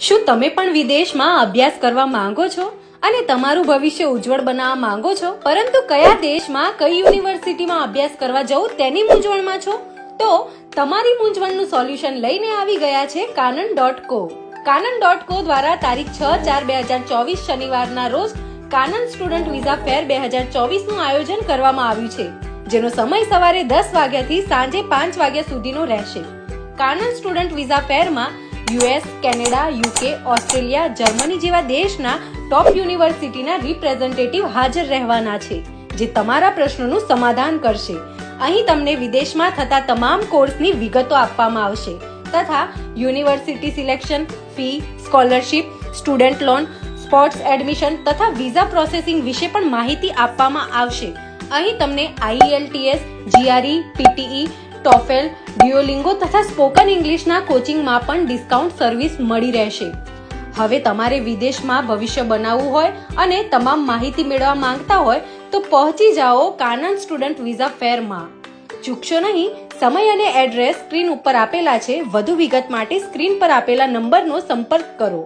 શું તમે પણ વિદેશમાં અભ્યાસ કરવા માંગો છો? અને તમારું ભવિષ્ય ઉજ્જવળ બનાવવા માંગો છો? પરંતુ કયા દેશમાં, કઈ યુનિવર્સિટીમાં અભ્યાસ કરવા જવું તેની મૂંઝવણમાં છો? તો તમારી મૂંઝવણનું સોલ્યુશન લઈને આવી ગયા છે કાનન ડોટ કો કાનન ડોટ કો દ્વારા તારીખ છ ચાર બે હજાર ચોવીસ શનિવારના રોજ કાનન સ્ટુડન્ટ વિઝા ફેર બે હજાર ચોવીસનું આયોજન કરવામાં આવ્યું છે, જેનો સમય સવારે દસ વાગ્યાથી સાંજે પાંચ વાગ્યા સુધીનો રહેશે. કાનન student visa ફેરમાં US, Canada, UK, Australia, Germany જેવા દેશના ટોપ યુનિવર્સિટીના રિપ્રેઝેન્ટેટિવ હાજર રહેવાના છે, જે તમારા પ્રશ્નોનું સમાધાન કરશે. અહીં તમને વિદેશમાં થતા તમામ કોર્સની વિગતો આપવામાં આવશે, તથા university selection, fee, scholarship, student loan, sports admission તથા વિઝા પ્રોસેસિંગ વિશે પણ માહિતી આપવામાં આવશે. અહીં તમને IELTS GRE PTE TOEFL Duolingo તથા સ્પોકન ઇંગ્લિશના કોચિંગમાં પણ ડિસ્કાઉન્ટ સર્વિસ મળી રહેશે. હવે તમારે વિદેશમાં ભવિષ્ય બનાવવું હોય અને તમામ માહિતી મેળવવા માંગતા હોય તો પહોંચી જાઓ કાનન સ્ટુડન્ટ વિઝા ફેરમાં. ચૂકશો નહીં, સમય અને એડ્રેસ સ્ક્રીન ઉપર આપેલા છે. વધુ વિગત માટે સ્ક્રીન પર આપેલા નંબરનો સંપર્ક કરો.